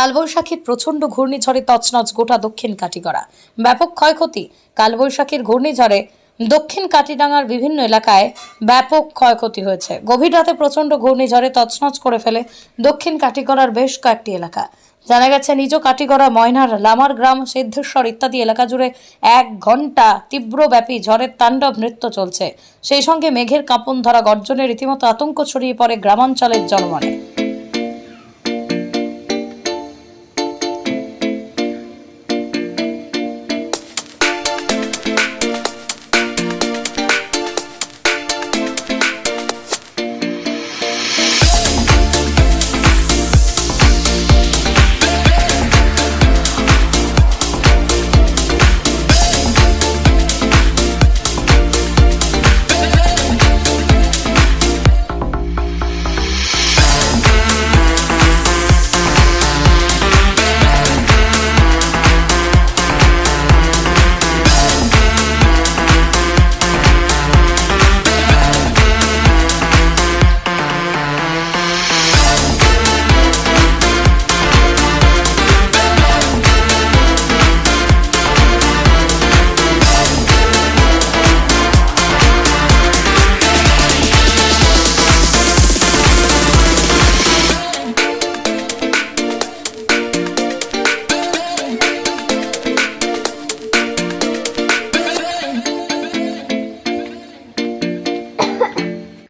কালবৈশাখীর প্রচণ্ড ঘূর্ণিঝড়ে তছনছ গোটা দক্ষিণ কাটিগড়া। ব্যাপক ক্ষয়ক্ষতি কালবৈশাখীর ঘূর্ণিঝড়ে দক্ষিণ কাটিডাঙ্গার বিভিন্ন এলাকায় ব্যাপক ক্ষয়ক্ষতি হয়েছে। গভীর রাতে প্রচণ্ড ঘূর্ণিঝড়ে তছনছ করে ফেলে দক্ষিণ কাটিগড়ার বেশ কয়েকটি এলাকা। জানা গেছে, নিজ কাটিগড়া ময়নার লামার গ্রাম, সিদ্ধেশ্বর ইত্যাদি এলাকা জুড়ে এক ঘণ্টা তীব্রব্যাপী ঝড়ের তাণ্ডব নৃত্য চলছে। সেই সঙ্গে মেঘের কাঁপন ধরা গর্জনে রীতিমতো আতঙ্ক ছড়িয়ে পড়ে গ্রামাঞ্চলের জনমনে।